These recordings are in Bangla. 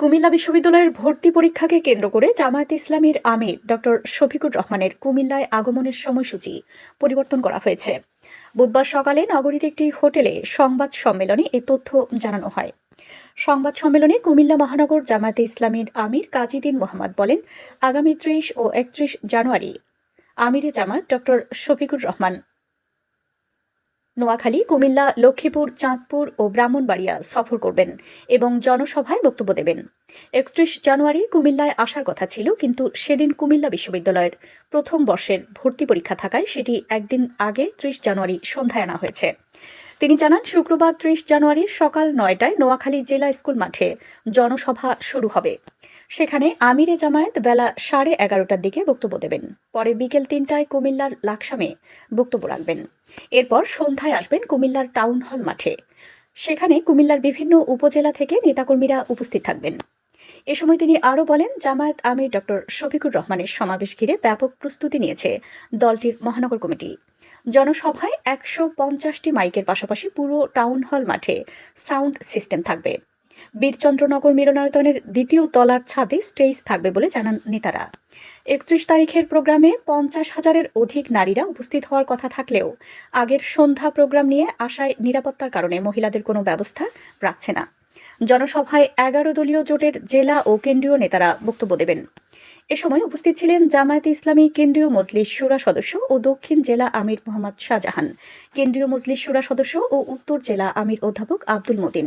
কুমিল্লা বিশ্ববিদ্যালয়ের ভর্তি পরীক্ষাকে কেন্দ্র করে জামায়াতে ইসলামীর আমির ডক্টর শফিকুর রহমানের কুমিল্লায় আগমনের সময়সূচি পরিবর্তন করা হয়েছে। বুধবার সকালে নগরীর একটি হোটেলে সংবাদ সম্মেলনে এ তথ্য জানানো হয়। সংবাদ সম্মেলনে কুমিল্লা মহানগর জামায়াতে ইসলামীর আমির কাজীদিন মোহাম্মদ বলেন, আগামী ত্রিশ ও একত্রিশ জানুয়ারি আমিরে জামাত ডক্টর শফিকুর রহমান নোয়াখালী, কুমিল্লা, লক্ষ্মীপুর, চাঁদপুর ও ব্রাহ্মণবাড়িয়া সফর করবেন এবং জনসভায় বক্তব্য দেবেন। একত্রিশ জানুয়ারি কুমিল্লায় আসার কথা ছিল, কিন্তু সেদিন কুমিল্লা বিশ্ববিদ্যালয়ের প্রথম বর্ষের ভর্তি পরীক্ষা থাকায় সেটি একদিন আগে ত্রিশ জানুয়ারি সন্ধ্যায় আনা হয়েছে। তিনি জানান, শুক্রবার ত্রিশ জানুয়ারি সকাল নয়টায় নোয়াখালী জেলা স্কুল মাঠে জনসভা শুরু হবে। সেখানে আমিরে জামায়াত বেলা সাড়ে এগারোটার দিকে বক্তব্য দেবেন। পরে বিকেল তিনটায় কুমিল্লার লাকসামে বক্তব্য রাখবেন। এরপর সন্ধ্যায় আসবেন কুমিল্লার টাউন হল মাঠে। সেখানে কুমিল্লার বিভিন্ন উপজেলা থেকে নেতাকর্মীরা উপস্থিত থাকবেন। এ সময় তিনি আরও বলেন, জামায়াত আমির ডক্টর শফিকুর রহমানের সমাবেশ ঘিরে ব্যাপক প্রস্তুতি নিয়েছে দলটির মহানগর কমিটি। জনসভায় একশো পঞ্চাশটি মাইকের পাশাপাশি পুরো টাউন হল মাঠে সাউন্ড সিস্টেম থাকবে। বীরচন্দ্রনগর মিলনায়তনের দ্বিতীয় তলার ছাদে স্টেজ থাকবে বলে জানান নেতারা। একত্রিশ তারিখের প্রোগ্রামে পঞ্চাশ হাজারের অধিক নারীরা উপস্থিত হওয়ার কথা থাকলেও আগের সন্ধ্যা প্রোগ্রাম নিয়ে আশায় নিরাপত্তার কারণে মহিলাদের কোনো ব্যবস্থা রাখছে না। জনসভায় এগারো দলীয় জোটের জেলা ও কেন্দ্রীয় নেতারা বক্তব্য দেবেন। এ সময় উপস্থিত ছিলেন জামায়াতে ইসলামী কেন্দ্রীয় মজলিস সুরা সদস্য ও দক্ষিণ জেলা আমির মোহাম্মদ শাহজাহান, কেন্দ্রীয় মজলিস সুরা সদস্য ও উত্তর জেলা আমির অধ্যাপক আব্দুল মতিন,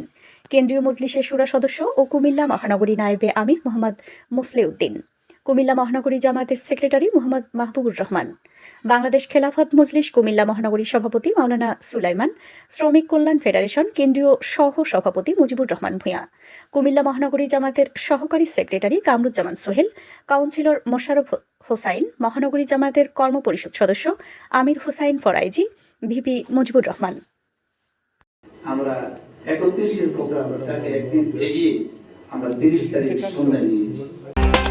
কেন্দ্রীয় মজলিসের সুরা সদস্য ও কুমিল্লা মহানগরী নায়েবে আমির মোহাম্মদ মুসলেউদ্দিন। কুমিল্লা মহানগরী জামায়াতের সেক্রেটারি মোহাম্মদ মাহবুবুর রহমান, বাংলাদেশ খেলাফত মজলিস কুমিল্লা মহানগরী সভাপতি মাওলানা সুলাইমান, শ্রমিক কল্যাণ ফেডারেশন কেন্দ্রীয় সহ সভাপতি মুজিবুর রহমান ভূঁইয়া, কুমিল্লা মহানগরী জামায়াতের সহকারী সেক্রেটারি কামরুজ্জামান সোহেল, কাউন্সিলর মোশারফ হোসাইন, মহানগরী জামায়াতের কর্মপরিষদ সদস্য আমির হোসাইন ফরাইজি, ভিপি মুজিবুর রহমান। আমরা একত্রিশের প্রোগ্রামটাকে একদিন এগিয়ে আমরা তিরিশ তারিখ সন্ধ্যায় নিয়েছি